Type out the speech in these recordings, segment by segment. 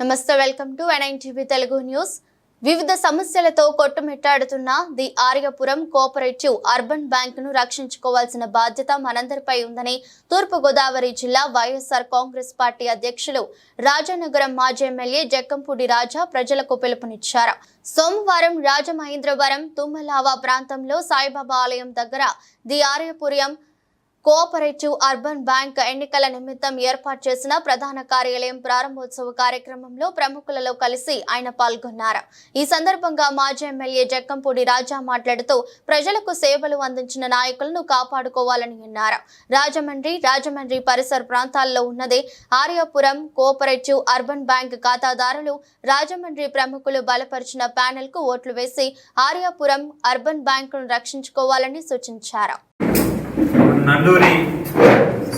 నమస్తే welcome to NIN TV Telugu news. వివిధ సమస్యలతో కొట్టుమిట్టాడుతున్న ది ఆర్యపురం కోఆపరేటివ్ అర్బన్ బ్యాంకును రక్షించుకోవాల్సిన బాధ్యత మనందరిపై ఉందని తూర్పుగోదావరి జిల్లా వైఎస్ఆర్ కాంగ్రెస్ పార్టీ అధ్యక్షులు రాజానగరం మాజీ ఎమ్మెల్యే జక్కంపూడి రాజా ప్రజలకు పిలుపునిచ్చారు. సోమవారం రాజమహేంద్రవరం తుమ్మలావా ప్రాంతంలో సాయిబాబా ఆలయం దగ్గర the Aryapuram cooperative urban bank ఎన్నికల నిమిత్తం ఏర్పాటు చేసిన ప్రధాన కార్యాలయం ప్రారంభోత్సవ కార్యక్రమంలో ప్రముఖులలో కలిసి ఆయన పాల్గొన్నారు. ఈ సందర్భంగా మాజీ ఎమ్మెల్యే జక్కంపూడి రాజా మాట్లాడుతూ ప్రజలకు సేవలు అందించిన నాయకులను కాపాడుకోవాలని అన్నారు. రాజమండ్రి రాజమండ్రి పరిసర ప్రాంతాల్లో ఉన్నది ఆర్యపురం కోఆపరేటివ్ అర్బన్ బ్యాంక్ ఖాతాదారులు రాజమండ్రి ప్రముఖులు బలపరిచిన ప్యానెల్కు ఓట్లు వేసి ఆర్యాపురం అర్బన్ బ్యాంకును రక్షించుకోవాలని సూచించారు. నండూరి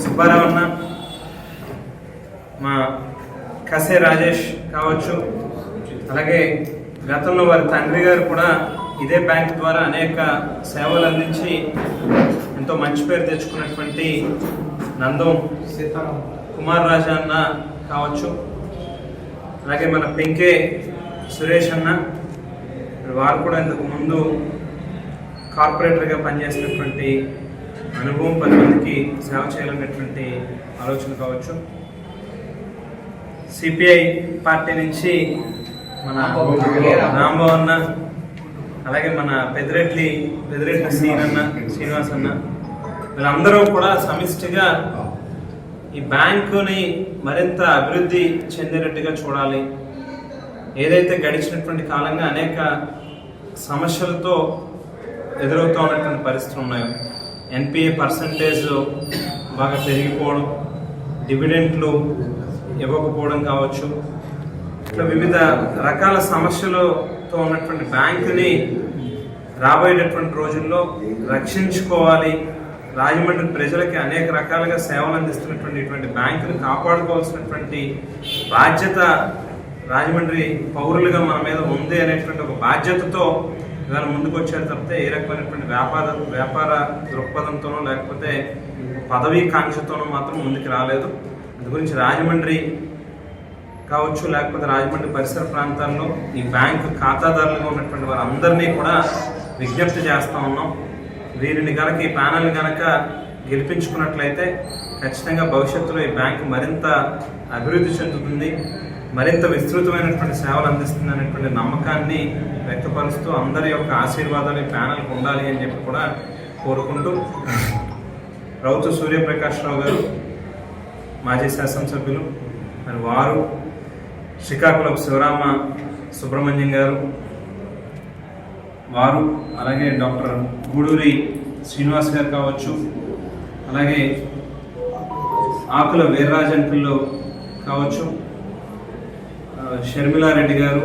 సుబ్బారావు అన్న మా కసే రాజేష్ కావచ్చు అలాగే గతంలో వారి తండ్రి గారు కూడా ఇదే బ్యాంక్ ద్వారా అనేక సేవలు అందించి ఎంతో మంచి పేరు తెచ్చుకున్నటువంటి నందం కుమార్ రాజా అన్న కావచ్చు అలాగే మన పెంకే సురేష్ అన్న వారు కూడా ఇంతకు ముందు కార్పొరేటర్గా పనిచేసినటువంటి అనుభవం పది మందికి సేవ చేయాలనేటువంటి ఆలోచన కావచ్చు. సిపిఐ పార్టీ నుంచి మన రాంబాబు అన్న అలాగే మన పెదిరెడ్డి పెదిరెడ్డి సీన్ అన్న శ్రీనివాస్ అన్న వీళ్ళందరూ కూడా సమిష్టిగా ఈ బ్యాంకుని మరింత అభివృద్ధి చెందేటట్టుగా చూడాలి. ఏదైతే గడిచినటువంటి కాలంగా అనేక సమస్యలతో ఎదురవుతూ ఉన్నటువంటి పరిస్థితులు ఉన్నాయో. ఎన్పిఏ పర్సంటేజ్ బాగా పెరిగిపోవడం డివిడెంట్లు ఇవ్వకపోవడం కావచ్చు. ఇట్లా వివిధ రకాల సమస్యలతో ఉన్నటువంటి బ్యాంకుని రాబోయేటటువంటి రోజుల్లో రక్షించుకోవాలి. రాజమండ్రి ప్రజలకి అనేక రకాలుగా సేవలు అందిస్తున్నటువంటి ఇటువంటి బ్యాంకుని కాపాడుకోవాల్సినటువంటి బాధ్యత రాజమండ్రి పౌరులుగా మన మీద ఉంది అనేటువంటి ఒక బాధ్యతతో ఇవాళ ముందుకు వచ్చారు తప్పితే ఏ రకమైనటువంటి వ్యాపార వ్యాపార దృక్పథంతోనో లేకపోతే పదవీ కాంక్షతోనో మాత్రం ముందుకు రాలేదు. అందు గురించి రాజమండ్రి కావచ్చు లేకపోతే రాజమండ్రి పరిసర ప్రాంతాల్లో ఈ బ్యాంకు ఖాతాదారులుగా ఉన్నటువంటి వారందరినీ కూడా విజ్ఞప్తి చేస్తూ ఉన్నాం. వీరిని కనుక ఈ ప్యానల్ కనుక గెలిపించుకున్నట్లయితే ఖచ్చితంగా భవిష్యత్తులో ఈ బ్యాంకు మరింత అభివృద్ధి చెందుతుంది. మరింత విస్తృతమైనటువంటి సేవలు అందిస్తుంది అనేటువంటి నమ్మకాన్ని వ్యక్తపరుస్తూ అందరి యొక్క ఆశీర్వాదాలు ఈ ప్యానల్కి ఉండాలి అని చెప్పి కూడా కోరుకుంటూ రౌతు సూర్యప్రకాశ్రావు గారు మాజీ శాసనసభ్యులు మరి వారు శ్రీకాకుళం శివరామ సుబ్రహ్మణ్యం గారు వారు అలాగే డాక్టర్ గూడూరి శ్రీనివాస్ గారు కావచ్చు అలాగే ఆకుల వీర్రాజంకుల్లో కావచ్చు షర్మిలారెడ్డి గారు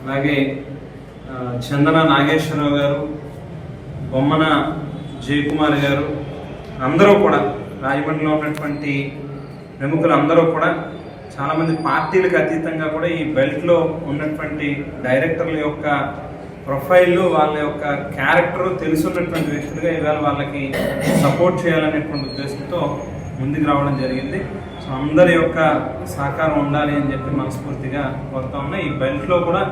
అలాగే చందన నాగేశ్వరరావు గారు బొమ్మన జయకుమార్ గారు అందరూ కూడా రాజమండ్రిలో ఉన్నటువంటి ప్రముఖులు అందరూ కూడా చాలామంది పార్టీలకు అతీతంగా కూడా ఈ బెల్ట్లో ఉన్నటువంటి డైరెక్టర్ల యొక్క ప్రొఫైల్ వాళ్ళ యొక్క క్యారెక్టర్ తెలుసున్నటువంటి వ్యక్తులుగా ఇవాళ వాళ్ళకి సపోర్ట్ చేయాలనేటువంటి ఉద్దేశంతో ముందుకు రావడం జరిగింది. సో అందరి యొక్క సహకారం ఉండాలి అని చెప్పి మనస్ఫూర్తిగా కోరుతా ఉన్నాయి ఈ బెల్ట్లో కూడా